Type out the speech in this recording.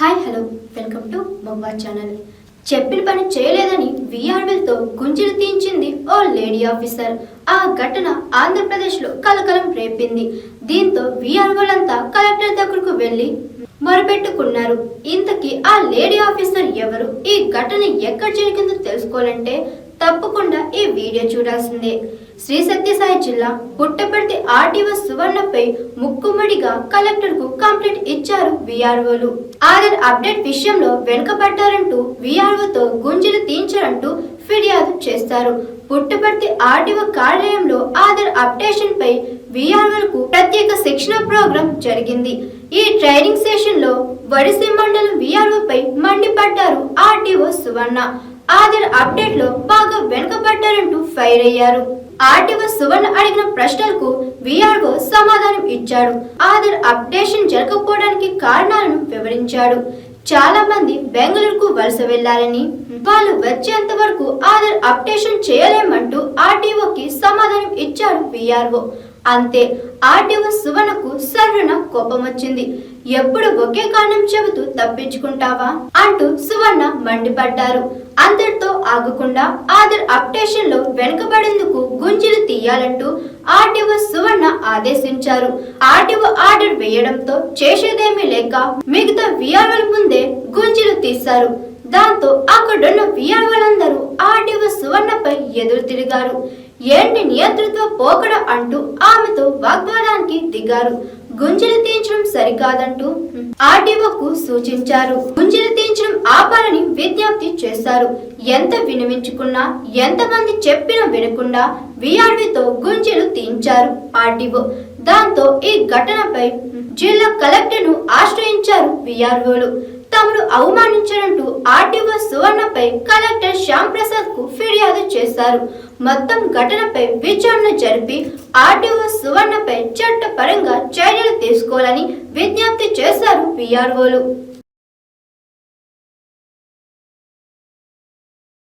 Hi hello. Welcome to Mavva channel. చెప్పిన పని చేయలేదని విఆర్ఎల్తో గుంజులు తీయించింది ఓ లేడీ ఆఫీసర్. ఆ ఘటన ఆంధ్రప్రదేశ్లో కలకలం రేపింది. దీంతో విఆర్ఓలంతా కలెక్టర్ దగ్గరకు వెళ్ళి మొరపెట్టుకున్నారు. ఇంతకీ ఆ లేడీ ఆఫీసర్ ఎవరు? ఈ ఘటన ఎక్కడ జరిగిందో తెలుసుకోవాలంటే తప్పకుండా ఈ వీడియో చూడాల్సిందే. శ్రీ సత్యసాయి జిల్లా పుట్టపర్తి ఆర్టీఓ సువర్ణపై ముక్కుమడిగా కలెక్టర్కు కంప్లైంట్ ఇచ్చారు విఆర్ఓలు. ఆధార్ అప్డేట్ విషయంలో వెనుకబడ్డారంటూ విఆర్ఓతో గుంజలు తీయించారంటూ ఫిర్యాదు చేస్తారు. పుట్టపర్తి ఆర్టీఓ కార్యాలయంలో ఆధార్ అప్డేషన్ పై విఆర్ఓలకు ప్రత్యేక శిక్షణ ప్రోగ్రాం జరిగింది. ఈ ట్రైనింగ్ సెషన్లో వడిసి మండలం విఆర్ఓ పై మండిపడ్డారు ఆర్టీఓ సువర్ణ. ఆధార్ అప్డేట్లో బాగా వెనుకబడ్డారంటూ ఫైర్ అయ్యారు. ఆర్టీఓ సువర్ణ అడిగిన ప్రశ్నలకు విఆర్ఓ సమాధానం ఇచ్చాడు. ఆధార్ అప్డేషన్ జరగకపోవడానికి కారణాలను వివరించాడు. చాలా మంది బెంగళూరుకు వలస వెళ్ళాలని వాళ్ళు వచ్చేంత వరకు ఆధార్ అప్డేషన్ చేయలేమంటూ ఆర్టీఓకి సమాధానం ఇచ్చాడు విఆర్ఓ. అంతే ఆర్టీఓ సువర్ణకు సర్వణ కోపం వచ్చింది ఎప్పుడు ఒకే కారణం చెబుతూ తప్పించుకుంటావా? అంటూ సువర్ణ మండిపడ్డారు. అందరితో ఆగకుండా ఆధార్ అప్డేషన్లో వెనుకబడేందుకు గుంజీలు తీయాలంటూ ఆర్టీఓ సువర్ణ ఆదేశించారు. ఆర్టీఓ ఆర్డర్ వేయడంతో చేసేదేమీ లేక మిగతా విఆర్ఓల ముందే గుంజీలు తీశారు. దాంతో అక్కడున్న విఆర్ఓలందరూ ఆర్టీఓ సువర్ణపై ఎదురు తిరిగారు. ఏంటి నియంత్రిత పోకడ అంటూ ఆమెతో వాగ్వాదానికి దిగారు. గుంజలు తీయించడం సరికాదంటూ ఆర్టీఓకు సూచించారు. గుంజలు తీయించడం విజ్ఞప్తి చేశారు. ఎంత వినిపించుకున్నా ఎంతమంది చెప్పినా వినకుండా విఆర్వితో గుంజలు తీయించారు ఆర్డీఓ. దాంతో ఈ ఘటనపై జిల్లా కలెక్టర్ను ఆశ్రయించారు విఆర్ఓలు తమను అవమానించారంటూ ఆర్టీఓ సువర్ణపై కలెక్టర్ శ్యామ్ ప్రసాద్కు ఫిర్యాదు చేశారు. మొత్తం ఘటనపై విచారణ జరిపి ఆర్టీఓ సువర్ణపై చట్టపరంగా చర్యలు తీసుకోవాలని విజ్ఞప్తి చేశారు విఆర్ఓలు